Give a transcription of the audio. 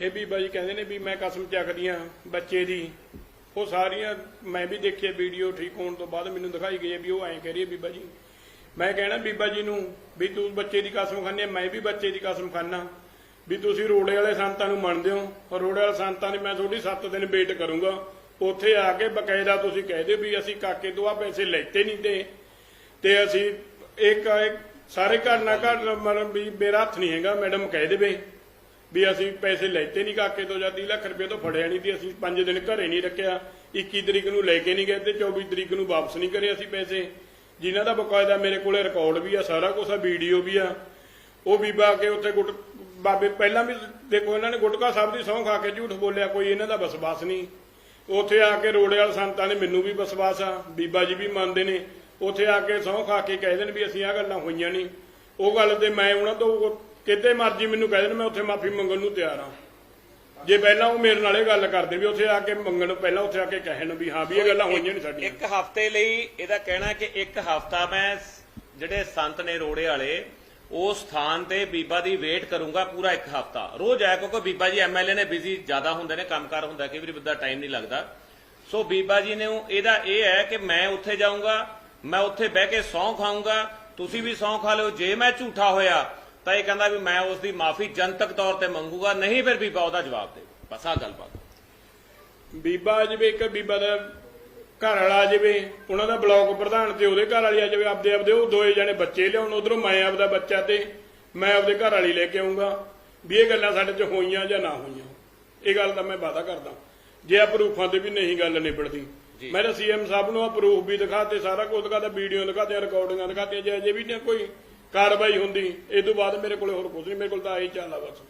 ਇਹ ਬੀਬਾ ਜੀ ਕਹਿੰਦੇ ਨੇ ਵੀ ਮੈਂ ਕਸਮ ਚੱਕਦੀਆਂ ਬੱਚੇ ਦੀ। ਉਹ ਸਾਰੀਆਂ ਮੈਂ ਵੀ ਦੇਖਿਆ ਵੀਡੀਓ ਠੀਕ ਹੋਣ ਤੋਂ ਬਾਅਦ ਮੈਨੂੰ ਦਿਖਾਈ ਗਈ ਵੀ ਉਹ ਐਂ ਕਹਿ ਰਹੀ ਹੈ ਬੀਬਾ ਜੀ। ਮੈਂ ਕਹਿਣਾ ਬੀਬਾ ਜੀ ਨੂੰ ਵੀ ਤੂੰ ਬੱਚੇ ਦੀ ਕਸਮ ਖਾਂਦੇ ਮੈਂ ਵੀ ਬੱਚੇ ਦੀ ਕਸਮ ਖਾਨਾ ਵੀ ਤੁਸੀਂ ਰੋੜੇ ਵਾਲੇ ਸੰਤਾਂ ਨੂੰ ਮੰਨਦੇ ਹੋ ਔਰ ਰੋੜੇ ਵਾਲੇ ਸੰਤਾਂ ਨੇ ਮੈਂ ਤੁਹਾਡੀ 7 ਦਿਨ ਵੇਟ ਕਰੂੰਗਾ। ਉੱਥੇ ਆ ਕੇ ਬਕਾਇਦਾ ਤੁਸੀਂ ਕਹਿ ਦਿਓ ਵੀ ਅਸੀਂ ਕਾਕੇ ਤੋਂ ਆ ਪੈਸੇ ਲੈਤੇ ਨਹੀਂ ਤੇ। ਤੇ ਅਸੀਂ ਇੱਕ ਇੱਕ ਸਾਰੇ ਘਰ ਨਾ ਘਰ ਮਤਲਬ ਵੀ ਮੇਰਾ ਹੱਥ ਨਹੀਂ ਹੈਗਾ, ਮੈਡਮ ਕਹਿ ਦੇਵੇ। ਵੀ ਅਸੀਂ ਪੈਸੇ ਲੈਤੇ ਨਹੀਂ ਕਾਕੇ ਤੋਂ ਜਾਂ 30 ਲੱਖ ਰੁਪਏ ਤੋਂ ਫੜਿਆ ਨਹੀਂ ਤੇ ਅਸੀਂ 5 ਦਿਨ ਘਰੇ ਨਹੀਂ ਰੱਖਿਆ। 21 ਤਰੀਕ ਨੂੰ ਲੈ ਕੇ ਨਹੀਂ ਗਏ ਤੇ 24 ਤਰੀਕ ਨੂੰ ਵਾਪਸ ਨਹੀਂ ਕਰੇ ਅਸੀਂ ਪੈਸੇ। ਜਿਨ੍ਹਾਂ ਦਾ ਬਕਾਇਦਾ ਮੇਰੇ ਕੋਲੇ ਰਿਕਾਰਡ ਵੀ ਆ, ਸਾਰਾ ਕੁਝ ਆ ਵੀਡੀਓ ਵੀ ਆ। ਉਹ ਬੀਬਾ ਕੇ ਉੱਥੇ ਗੁੱਟ ਬਾਬੇ ਪਹਿਲਾਂ ਵੀ ਦੇਖੋ ਇਹਨਾਂ ਨੇ ਗੁਟਕਾ ਸਾਹਿਬ ਦੀ ਸਹੁੰ ਖਾ ਕੇ ਝੂਠ ਬੋਲਿਆ, ਕੋਈ ਇਹਨਾਂ ਦਾ ਵਿਸ਼ਵਾਸ ਨਹੀਂ। ਉੱਥੇ ਆ ਕੇ ਰੋੜੇ ਵਾਲੇ ਸੰਤਾਂ ਨੇ ਮੈਨੂੰ ਵੀ ਵਿਸ਼ਵਾਸ ਆ, ਬੀਬਾ ਜੀ ਵੀ ਮੰਨਦੇ ਨੇ। ਉੱਥੇ ਆ ਕੇ ਸਹੁੰ ਖਾ ਕੇ ਕਹਿ ਦੇਣ ਵੀ ਅਸੀਂ ਆ ਗੱਲਾਂ ਹੋਈਆਂ ਨਹੀਂ। ਉਹ ਗੱਲ ਤੇ ਮੈਂ ਉਹਨਾਂ ਤੋਂ ਕਿਤੇ ਮਰਜ਼ੀ ਮੈਨੂੰ ਕਹਿ ਦੇਣ, ਮੈਂ ਉੱਥੇ ਮਾਫੀ ਮੰਗਣ ਨੂੰ ਤਿਆਰ ਹਾਂ। ਜੇ ਪਹਿਲਾਂ ਉਹ ਮੇਰੇ ਨਾਲ ਇਹ ਗੱਲ ਕਰਦੇ ਵੀ ਉੱਥੇ ਆ ਕੇ ਮੰਗਣ, ਪਹਿਲਾਂ ਉੱਥੇ ਆ ਕੇ ਕਹਿਣ ਵੀ ਹਾਂ, ਵੀ ਇਹ ਗੱਲਾਂ ਹੋਈਆਂ ਨਹੀਂ ਸਾਡੀਆਂ। ਇੱਕ ਹਫ਼ਤੇ ਲਈ ਇਹਦਾ ਕਹਿਣਾ ਕਿ ਇੱਕ ਹਫ਼ਤਾ ਮੈਂ ਜਿਹੜੇ ਸੰਤ ਨੇ ਰੋੜੇ ਵਾਲੇ ਉਸ ਸਥਾਨ ਤੇ ਬੀਬਾ ਦੀ ਵੇਟ ਕਰੂੰਗਾ ਪੂਰਾ ਇੱਕ ਹਫ਼ਤਾ। ਰੋਜ਼ ਆਇਆ ਕਿਉਂਕਿ ਬੀਬਾ ਜੀ ਐਮਐਲਏ ਨੇ ਬਿਜ਼ੀ ਜ਼ਿਆਦਾ ਹੁੰਦੇ ਨੇ, ਕੰਮਕਾਰ ਹੁੰਦਾ ਕਿ ਵੀ ਬੰਦਾ ਟਾਈਮ ਨਹੀਂ ਲੱਗਦਾ। ਸੋ ਬੀਬਾ ਜੀ ਨੇ ਇਹਦਾ ਇਹ ਹੈ ਕਿ ਮੈਂ ਉੱਥੇ ਜਾਊਂਗਾ, ਮੈਂ ਉੱਥੇ ਬਹਿ ਕੇ ਸਹੁੰ ਖਾਊਂਗਾ, ਤੁਸੀਂ ਵੀ ਸਹੁੰ ਖਾ ਲਿਓ, ਜੇ ਮੈਂ ਝੂਠਾ ਹੋਇਆ ਤਾਂ ਇਹ ਕਹਿੰਦਾ ਵੀ ਮੈਂ ਉਸ ਦੀ ਮਾਫੀ ਜਨਤਕ ਤੌਰ ਤੇ ਮੰਗੂਗਾ ਨਹੀਂ ਫਿਰ ਬੀਬਾ ਉਹਦਾ ਜਵਾਬ ਦੇ। ਬਸ ਆ ਗੱਲਬਾਤ। ਬੀਬਾ ਆ ਜਾਵੇ ਇੱਕ ਬੀਬਾ ਦਾ ਘਰ ਵਾਲਾ ਆ ਜਾਵੇ ਉਹਨਾਂ ਦਾ ਬਲਾਕ ਪ੍ਰਧਾਨ ਤੇ ਉਹਦੇ ਘਰ ਵਾਲੀ ਆ ਜਾਵੇ ਆਪਦੇ ਆਪਦੇ ਉਹ ਦੋਏ ਜਣੇ ਬੱਚੇ ਲਿਆਉਣ ਉਧਰੋਂ ਮੈਂ ਆਪਦਾ ਬੱਚਾ ਤੇ ਮੈਂ ਆਪਦੇ ਘਰ ਵਾਲੀ ਲੈ ਕੇ ਆਉਂਗਾ ਵੀ ਇਹ ਗੱਲਾਂ ਸਾਡੇ 'ਚ ਹੋਈਆਂ ਜਾਂ ਨਾ ਹੋਈਆਂ। ਇਹ ਗੱਲ ਦਾ ਮੈਂ ਵਾਅਦਾ ਕਰਦਾ। ਜੇ ਆ ਪ੍ਰੂਫਾਂ ਤੇ ਵੀ ਨਹੀਂ ਗੱਲ ਨਿਬੜਦੀ। ਮੈਂ ਤਾਂ ਸੀਐਮ ਸਾਹਿਬ ਨੂੰ ਆ ਪ੍ਰੂਫ ਵੀ ਦਿਖਾਤੇ ਸਾਰਾ ਕੁਝ ਦਿਖਾਤਾ ਵੀਡੀਓ ਦਿਖਾਤੇ ਰਿਕਾਰਡਿੰਗਾਂ ਦਿਖਾਤੀਆਂ ਜੇ ਅਜੇ ਵੀ ਨਾ ਕੋਈ ਕਾਰਵਾਈ ਹੁੰਦੀ, ਇਹ ਤੋਂ ਬਾਅਦ ਮੇਰੇ ਕੋਲ ਹੋਰ ਕੁਝ ਨਹੀਂ, ਮੇਰੇ ਕੋਲ ਤਾਂ ਆਹੀ ਚੱਲਦਾ ਬਸ।